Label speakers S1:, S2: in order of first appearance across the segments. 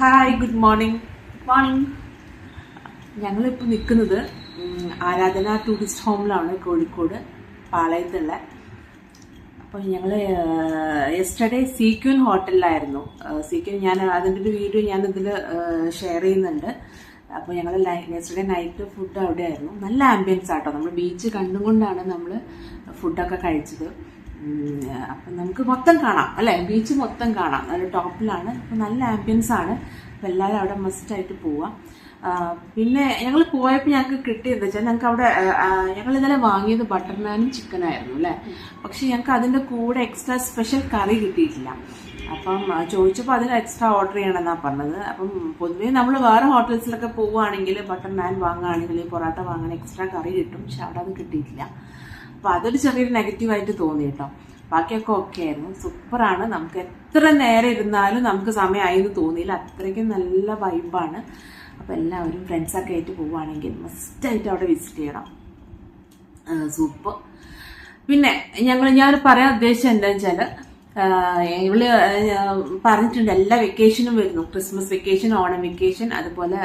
S1: Hi good morning
S2: morning
S1: ഞങ്ങളിപ്പോൾ നിൽക്കുന്നത് ആരാധന ടൂറിസ്റ്റ് ഹോമിലാണ് കോഴിക്കോട് പാളയത്തുള്ള. അപ്പോൾ ഞങ്ങൾ യെസ്റ്റർഡേ സീക്വൻ ഹോട്ടലിലായിരുന്നു. സീക്വൻ ഞാൻ അതിന്റെ ഒരു വീഡിയോ ഞാൻ ഇതിൽ ഷെയർ ചെയ്യുന്നുണ്ട്. അപ്പോൾ ഞങ്ങൾ യെസ്റ്റർഡേ നൈറ്റ് ഫുഡ് അവിടെ ആയിരുന്നു നല്ല ആംബിയൻസ് ആട്ടോ. നമ്മൾ ബീച്ച് കണ്ടുകൊണ്ടാണ് നമ്മൾ ഫുഡൊക്കെ കഴിച്ചത്. അപ്പം നമുക്ക് മൊത്തം കാണാം അല്ലേ? ബീച്ച് മൊത്തം കാണാം. നല്ല ടോപ്പിലാണ് അപ്പം നല്ല ആംബിയൻസ് ആണ്. അപ്പം എല്ലാവരും അവിടെ മസ്റ്റായിട്ട് പോവാം. പിന്നെ ഞങ്ങൾ പോയപ്പോൾ ഞങ്ങൾക്ക് കിട്ടിയത് വെച്ചാൽ ഞങ്ങൾക്ക് അവിടെ ഞങ്ങൾ ഇന്നലെ വാങ്ങിയത് ബട്ടർ നാനും ചിക്കനായിരുന്നു അല്ലേ? പക്ഷെ ഞങ്ങൾക്ക് അതിന്റെ കൂടെ എക്സ്ട്രാ സ്പെഷ്യൽ കറി കിട്ടിയിട്ടില്ല. അപ്പം ചോദിച്ചപ്പോൾ അതിന് എക്സ്ട്രാ ഓർഡർ ചെയ്യണമെന്നാണ് പറഞ്ഞത്. അപ്പം പൊതുവേ നമ്മൾ വേറെ ഹോട്ടൽസിലൊക്കെ പോവുകയാണെങ്കിൽ ബട്ടർ നാൻ വാങ്ങുകയാണെങ്കിൽ പൊറോട്ട വാങ്ങാൻ എക്സ്ട്രാ കറി കിട്ടും. പക്ഷെ അവിടെ അത് കിട്ടിയിട്ടില്ല. അപ്പോൾ അതൊരു ചെറിയൊരു നെഗറ്റീവായിട്ട് തോന്നി കേട്ടോ. ബാക്കിയൊക്കെ ഓക്കെ ആയിരുന്നു. സൂപ്പറാണ് നമുക്ക് എത്ര നേരം ഇരുന്നാലും നമുക്ക് സമയമായി എന്ന് തോന്നിയില്ല. അത്രയ്ക്കും നല്ല വൈബാണ് അപ്പോൾ എല്ലാവരും ഫ്രണ്ട്സൊക്കെ ആയിട്ട് പോവുകയാണെങ്കിൽ മസ്റ്റായിട്ട് അവിടെ വിസിറ്റ് ചെയ്യണം. സൂപ്പർ പിന്നെ ഞങ്ങൾ ഞാൻ പറയാൻ ഉദ്ദേശിച്ചത് എന്താണെന്ന് വെച്ചാൽ ഇവൾ പറഞ്ഞിട്ടുണ്ട് എല്ലാ വെക്കേഷനും വരുന്നു. ക്രിസ്മസ് വെക്കേഷൻ ഓണം വെക്കേഷൻ അതുപോലെ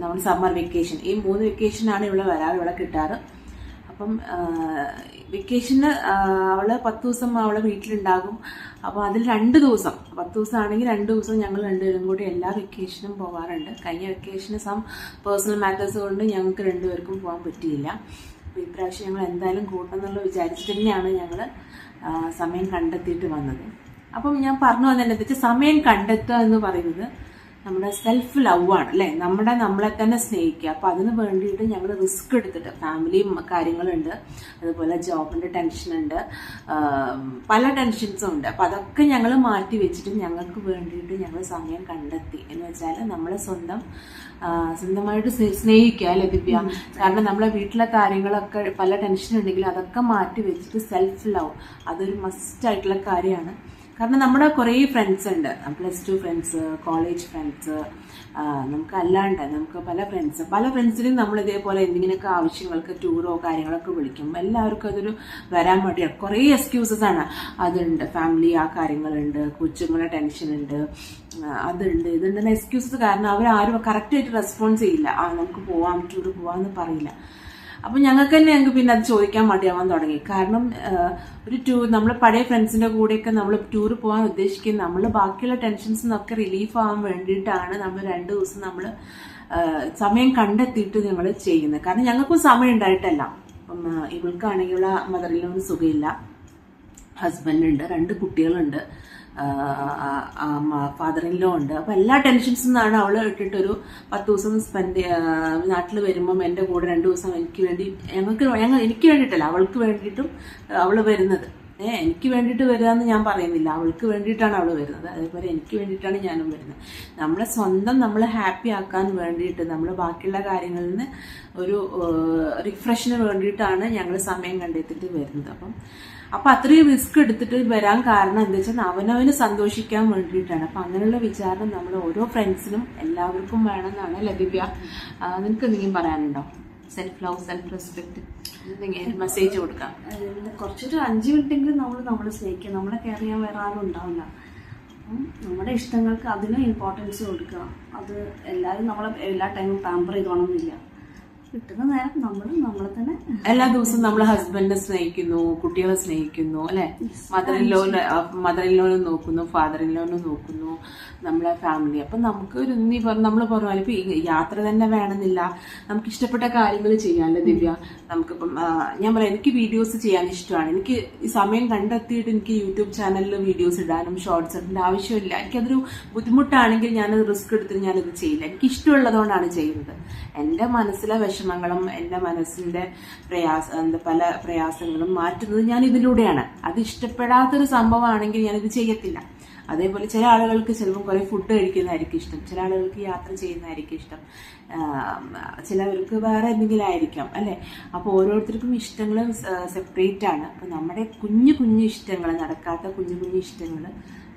S1: നമ്മൾ സമ്മർ വെക്കേഷൻ ഈ മൂന്ന് വെക്കേഷനാണ് ഇവിടെ വരാറ് ഇവിടെ കിട്ടാറ്. അപ്പം വെക്കേഷന് അവൾ പത്ത് ദിവസം അവളെ വീട്ടിലുണ്ടാകും. അപ്പോൾ അതിൽ രണ്ട് ദിവസം പത്ത് ദിവസം ആണെങ്കിൽ രണ്ട് ദിവസം ഞങ്ങൾ രണ്ടുപേരും കൂടി എല്ലാ വെക്കേഷനും പോകാറുണ്ട് കഴിഞ്ഞ വെക്കേഷന് സം പേഴ്സണൽ മാറ്റേഴ്സ് കൊണ്ട് ഞങ്ങൾക്ക് രണ്ടുപേർക്കും പോകാൻ പറ്റിയില്ല. അപ്പോൾ ഇപ്രാവശ്യം ഞങ്ങൾ എന്തായാലും കൂട്ടെന്നുള്ള വിചാരിച്ചിട്ട് തന്നെയാണ് ഞങ്ങൾ സമയം കണ്ടെത്തിയിട്ട് വന്നത്. അപ്പം ഞാൻ പറഞ്ഞു വന്നതെന്ന് വെച്ചാൽ സമയം കണ്ടെത്തുക എന്ന് പറയുന്നത് നമ്മുടെ സെൽഫ് ലവ് ആണ് അല്ലേ? നമ്മുടെ നമ്മളെ തന്നെ സ്നേഹിക്കുക. അപ്പം അതിന് വേണ്ടിയിട്ട് ഞങ്ങൾ റിസ്ക് എടുത്തിട്ട് ഫാമിലിയും കാര്യങ്ങളുണ്ട്. അതുപോലെ ജോബിന്റെ ടെൻഷൻ ഉണ്ട്. പല ടെൻഷൻസും ഉണ്ട്. അപ്പം അതൊക്കെ ഞങ്ങൾ മാറ്റി വെച്ചിട്ട് ഞങ്ങൾക്ക് വേണ്ടിയിട്ട് ഞങ്ങൾ സമയം കണ്ടെത്തി. എന്ന് വെച്ചാൽ നമ്മളെ സ്വന്തം സ്വന്തമായിട്ട് സ്നേഹിക്കുക അല്ലെ ദിവ്യ? കാരണം നമ്മളെ വീട്ടിലെ കാര്യങ്ങളൊക്കെ പല ടെൻഷൻ ഉണ്ടെങ്കിലും അതൊക്കെ മാറ്റി വെച്ചിട്ട് സെൽഫ് ലവ് അതൊരു മസ്റ്റ് ആയിട്ടുള്ള കാര്യമാണ്. കാരണം നമ്മുടെ കുറേ ഫ്രണ്ട്സ് ഉണ്ട്. Plus two friends college friends നമുക്ക് അല്ലാണ്ട് നമുക്ക് പല ഫ്രണ്ട്സ് പല ഫ്രണ്ട്സിനും നമ്മൾ ഇതേപോലെ എന്തെങ്കിലുമൊക്കെ ആവശ്യങ്ങൾക്ക് ടൂറോ കാര്യങ്ങളൊക്കെ വിളിക്കും. എല്ലാവർക്കും അതൊരു വരാൻ വേണ്ടി കുറേ എക്സ്ക്യൂസസ് ആണ്. അതുണ്ട് ഫാമിലി ആ കാര്യങ്ങളുണ്ട് കൊച്ചുങ്ങളെ ടെൻഷൻ ഉണ്ട് ആ, അതുണ്ട് ഇതുണ്ടെന്ന എക്സ്ക്യൂസസ് കാരണം അവർ ആരും കറക്റ്റായിട്ട് റെസ്പോൺസ് ചെയ്യില്ല. ആ നമുക്ക് പോവാം ടൂർ പോവാമെന്ന് പറയില്ല. അപ്പൊ ഞങ്ങൾക്ക് തന്നെ ഞങ്ങൾക്ക് പിന്നെ അത് ചോദിക്കാൻ മടിയാവാൻ തുടങ്ങി. കാരണം ഒരു ടൂർ നമ്മൾ പഴയ ഫ്രണ്ട്സിന്റെ കൂടെയൊക്കെ നമ്മൾ ടൂർ പോകാൻ ഉദ്ദേശിക്കുന്നത് നമ്മൾ ബാക്കിയുള്ള ടെൻഷൻസ് നിന്നൊക്കെ റിലീഫ് ആവാൻ വേണ്ടിയിട്ടാണ് നമ്മൾ രണ്ട് ദിവസം നമ്മൾ സമയം കണ്ടെത്തിയിട്ട് ഞങ്ങൾ ചെയ്യുന്നത്. കാരണം ഞങ്ങൾക്കും സമയം ഉണ്ടായിട്ടല്ല. ഇവൾക്കാണെങ്കിലുള്ള മദറിലൊന്നും സുഖമില്ല. ഹസ്ബൻഡ് ഉണ്ട് രണ്ട് കുട്ടികളുണ്ട് ഫാദർ ഇൻ ലോ ഉണ്ട്. അപ്പോൾ എല്ലാ ടെൻഷൻസിൽ നിന്നാണ് അവൾ ഇട്ടിട്ടൊരു പത്ത് ദിവസം സ്പെൻഡ് നാട്ടിൽ വരുമ്പം എന്റെ കൂടെ രണ്ട് ദിവസം എനിക്ക് വേണ്ടി ഞങ്ങൾക്ക് ഞങ്ങൾ എനിക്ക് വേണ്ടിയിട്ടല്ല അവൾക്ക് വേണ്ടിയിട്ടും അവൾ വരുന്നത്. ഏ എനിക്ക് വേണ്ടിയിട്ട് വരികയെന്ന് ഞാൻ പറയുന്നില്ല. അവൾക്ക് വേണ്ടിയിട്ടാണ് അവൾ വരുന്നത്. അതേപോലെ എനിക്ക് വേണ്ടിയിട്ടാണ് ഞാനും വരുന്നത്. നമ്മളെ സ്വന്തം നമ്മൾ ഹാപ്പി ആക്കാൻ വേണ്ടിയിട്ട് നമ്മൾ ബാക്കിയുള്ള കാര്യങ്ങളിൽ നിന്ന് ഒരു റിഫ്രഷിന് വേണ്ടിയിട്ടാണ് ഞങ്ങൾ സമയം കണ്ടെത്തിയിട്ട് വരുന്നത്. അപ്പം അപ്പൊ അത്രയും റിസ്ക് എടുത്തിട്ട് വരാൻ കാരണം എന്താ വെച്ചാൽ അവനവന് സന്തോഷിക്കാൻ വേണ്ടിയിട്ടാണ്. അപ്പൊ അങ്ങനെയുള്ള വിചാരം നമ്മൾ ഓരോ ഫ്രണ്ട്സിനും എല്ലാവർക്കും വേണമെന്നാണ് ലതിവ്യ നിനക്ക് എന്തെങ്കിലും പറയാനുണ്ടോ? Self love self respect message കൊടുക്കാം.
S2: കുറച്ചൊരു അഞ്ച് മിനിറ്റെങ്കിലും നമ്മൾ നമ്മൾ സ്നേഹിക്കുക നമ്മളെ കെയർ ചെയ്യാൻ വേറെ ആരും ഉണ്ടാവില്ല. നമ്മുടെ ഇഷ്ടങ്ങൾക്ക് അതിനും ഇമ്പോർട്ടൻസ് കൊടുക്കുക. അത് എല്ലാവരും നമ്മളെ എല്ലാ ടൈമും പാമ്പർ ചെയ്തോണമെന്നില്ല കിട്ടുന്ന നേരം നമ്മൾ നമ്മളെ തന്നെ
S1: എല്ലാ ദിവസവും നമ്മൾ ഹസ്ബൻഡിനെ സ്നേഹിക്കുന്നു കുട്ടികളെ സ്നേഹിക്കുന്നു അല്ലെ? മദർ ഇൻ ലോനെ മദർ ഇൻ ലോനെ നോക്കുന്നു ഫാദർ ഇൻ ലോനെ നോക്കുന്നു നമ്മളെ ഫാമിലി അപ്പൊ നമുക്ക് ഒരു നീ പറഞ്ഞു നമ്മൾ പറഞ്ഞാലും ഇപ്പൊ യാത്ര തന്നെ വേണമെന്നില്ല. നമുക്ക് ഇഷ്ടപ്പെട്ട കാര്യങ്ങൾ ചെയ്യാമല്ലോ ദിവ്യ? നമുക്കിപ്പം ഞാൻ പറയാം എനിക്ക് വീഡിയോസ് ചെയ്യാൻ ഇഷ്ടമാണ്. എനിക്ക് ഈ സമയം കണ്ടെത്തിയിട്ട് എനിക്ക് യൂട്യൂബ് ചാനലിൽ വീഡിയോസ് ഇടാനും ഷോർട്സ് ഇടേണ്ട ആവശ്യമില്ല. എനിക്കതൊരു ബുദ്ധിമുട്ടാണെങ്കിൽ ഞാനത് റിസ്ക് എടുത്തിട്ട് ഞാനത് ചെയ്യില്ല. എനിക്ക് ഇഷ്ടമുള്ളതുകൊണ്ടാണ് ചെയ്യുന്നത്. എന്റെ മനസ്സിലെ വിഷമങ്ങളും എന്റെ മനസ്സിന്റെ പ്രയാസ എന്താ പല പ്രയാസങ്ങളും മാറ്റുന്നത് ഞാൻ ഇതിലൂടെയാണ്. അത് ഇഷ്ടപ്പെടാത്തൊരു സംഭവമാണെങ്കിൽ ഞാനിത് ചെയ്യത്തില്ല. അതേപോലെ ചില ആളുകൾക്ക് ചിലപ്പോൾ കുറേ ഫുഡ് കഴിക്കുന്നതായിരിക്കും ഇഷ്ടം. ചില ആളുകൾക്ക് യാത്ര ചെയ്യുന്നതായിരിക്കും ഇഷ്ടം. ചിലവർക്ക് വേറെ എന്തെങ്കിലും ആയിരിക്കാം അല്ലേ? അപ്പോൾ ഓരോരുത്തർക്കും ഇഷ്ടങ്ങൾ സെപ്പറേറ്റ് ആണ്. അപ്പോൾ നമ്മുടെ കുഞ്ഞു കുഞ്ഞു ഇഷ്ടങ്ങൾ നടക്കാത്ത കുഞ്ഞു കുഞ്ഞു ഇഷ്ടങ്ങൾ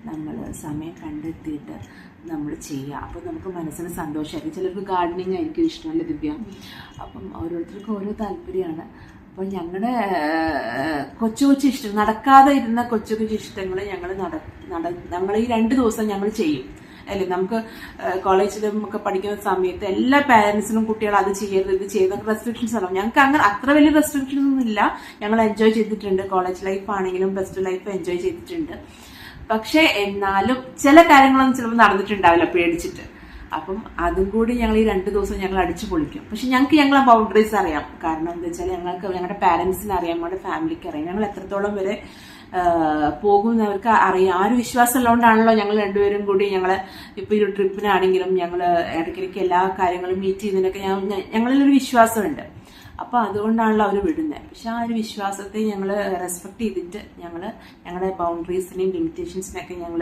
S1: നമ്മൾ സമയം കണ്ടെത്തിയിട്ട് നമ്മൾ ചെയ്യുക. അപ്പോൾ നമുക്ക് മനസ്സിന് സന്തോഷമായിരിക്കും. ചിലർക്ക് ഗാർഡനിങ് ആയിരിക്കും ഇഷ്ടമല്ല ദിവ്യ? അപ്പം ഓരോരുത്തർക്കും ഓരോ താല്പര്യമാണ്. അപ്പോൾ ഞങ്ങളുടെ കൊച്ചു കൊച്ചു ഇഷ്ടം നടക്കാതെ ഇരുന്ന കൊച്ചു കൊച്ചു ഇഷ്ടങ്ങൾ ഞങ്ങൾ നട നട ഞങ്ങൾ ഈ രണ്ട് ദിവസം ഞങ്ങൾ ചെയ്യും. അല്ലേ? നമുക്ക് കോളേജിലും ഒക്കെ പഠിക്കുന്ന സമയത്ത് എല്ലാ പാരൻസിനും കുട്ടികൾ അത് ചെയ്യരുത് ഇത് ചെയ്യരുത് റെസ്ട്രിക്ഷൻസ് ആണ് ഞങ്ങൾക്ക് അങ്ങനെ അത്ര വലിയ റെസ്ട്രിക്ഷൻസ് ഒന്നും ഇല്ല ഞങ്ങൾ എൻജോയ് ചെയ്തിട്ടുണ്ട്. കോളേജ് ലൈഫ് ആണെങ്കിലും ബെസ്റ്റ് ലൈഫ് എൻജോയ് ചെയ്തിട്ടുണ്ട്. പക്ഷെ എന്നാലും ചില കാര്യങ്ങളൊന്നും ചിലപ്പോൾ നടന്നിട്ടുണ്ടാവില്ല പേടിച്ചിട്ട്. അപ്പം അതും കൂടി ഞങ്ങൾ ഈ രണ്ട് ദിവസം ഞങ്ങൾ അടിച്ചു പൊളിക്കും. പക്ഷെ ഞങ്ങൾക്ക് ഞങ്ങളെ ബൗണ്ടറീസ് അറിയാം. കാരണം എന്താ വെച്ചാൽ ഞങ്ങൾക്ക് ഞങ്ങളുടെ പാരന്റ്സിന് അറിയാം ഞങ്ങളുടെ ഫാമിലിക്ക് അറിയാം. ഞങ്ങൾ എത്രത്തോളം വരെ പോകും പോകുന്നവർക്ക് അറിയാം. ആ ഒരു വിശ്വാസം ഉള്ളതുകൊണ്ടാണല്ലോ ഞങ്ങൾ രണ്ടുപേരും കൂടി ഞങ്ങൾ ഇപ്പോൾ ഈ ഒരു ട്രിപ്പിനാണെങ്കിലും ഞങ്ങൾ ഇടയ്ക്കിടയ്ക്ക് എല്ലാ കാര്യങ്ങളും മീറ്റ് ചെയ്യുന്നതിനൊക്കെ ഞങ്ങളിലൊരു വിശ്വാസമുണ്ട്. അപ്പോൾ അതുകൊണ്ടാണല്ലോ അവർ വിടുന്നത് പക്ഷെ ആ ഒരു വിശ്വാസത്തെ ഞങ്ങൾ റെസ്പെക്ട് ചെയ്തിട്ട് ഞങ്ങൾ ഞങ്ങളുടെ ബൗണ്ടറീസിനെയും ലിമിറ്റേഷൻസിനെയൊക്കെ ഞങ്ങൾ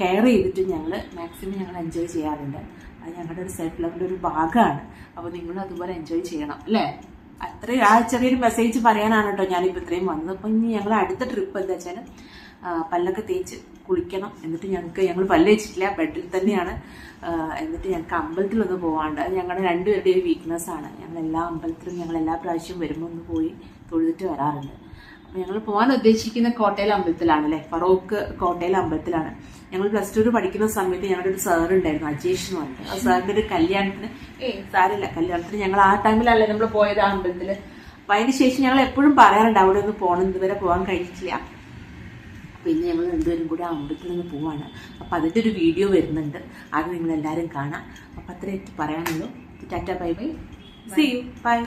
S1: കെയർ ചെയ്തിട്ട് ഞങ്ങൾ മാക്സിമം ഞങ്ങൾ എൻജോയ് ചെയ്യാറുണ്ട്. അത് ഞങ്ങളുടെ ഒരു സെൽഫ് ലവിന്റെ ഒരു ഭാഗമാണ്. അപ്പോൾ നിങ്ങളും അതുപോലെ എൻജോയ് ചെയ്യണം അല്ലേ? അത്രയും ആ ചെറിയൊരു മെസ്സേജ് പറയാനാണ് കേട്ടോ ഞാനിപ്പോൾ ഇത്രയും വന്നത്. അപ്പം ഇനി ഞങ്ങൾ അടുത്ത ട്രിപ്പ് എന്താ വെച്ചാൽ പല്ലൊക്കെ തേച്ച് കുളിക്കണം എന്നിട്ട് ഞങ്ങൾക്ക് ഞങ്ങൾ പല്ല് വെച്ചിട്ടില്ല ബെഡിൽ തന്നെയാണ്. എന്നിട്ട് ഞങ്ങൾക്ക് അമ്പലത്തിലൊന്ന് പോകാണ്ട് അത് ഞങ്ങളുടെ രണ്ടുപേരുടെ ഒരു വീക്ക്നെസ് ആണ്. ഞങ്ങൾ എല്ലാ അമ്പലത്തിലും ഞങ്ങൾ എല്ലാ പ്രാവശ്യവും വരുമ്പോൾ ഒന്ന് പോയി തൊഴുതിട്ട് വരാറുണ്ട്. അപ്പോൾ ഞങ്ങൾ പോകാൻ ഉദ്ദേശിക്കുന്ന കോട്ടയിലെ അമ്പലത്തിലാണ് അല്ലേ? ഫറോക്ക് കോട്ടയിലെ അമ്പലത്തിലാണ്. ഞങ്ങൾ പ്ലസ് ടു പഠിക്കുന്ന സമയത്ത് ഞങ്ങളുടെ ഒരു സാർ ഉണ്ടായിരുന്നു അജേഷ് എന്ന് പറഞ്ഞിട്ട്. ആ സാറിന്റെ ഒരു കല്യാണത്തിന് ഏയ് സാരില്ല കല്യാണത്തിന് ഞങ്ങൾ ആ ടൈമിലല്ല നമ്മൾ പോയത് ആ അമ്പലത്തിൽ അപ്പം അതിന് ശേഷം ഞങ്ങൾ എപ്പോഴും പറയാറുണ്ട് അവിടെ ഒന്ന് പോകണം ഇതുവരെ പോകാൻ കഴിഞ്ഞിട്ടില്ല. പിന്നെ ഞങ്ങൾ രണ്ടുപേരും കൂടി ആ അമ്പലത്തിൽ നിന്ന് പോവാണ്. അപ്പം അതിന്റെ ഒരു വീഡിയോ വരുന്നുണ്ട്. അത് നിങ്ങൾ എല്ലാവരും കാണാം. അപ്പം അത്രയൊക്കെ പറയാനുള്ളൂ. Tata bye bye. See you bye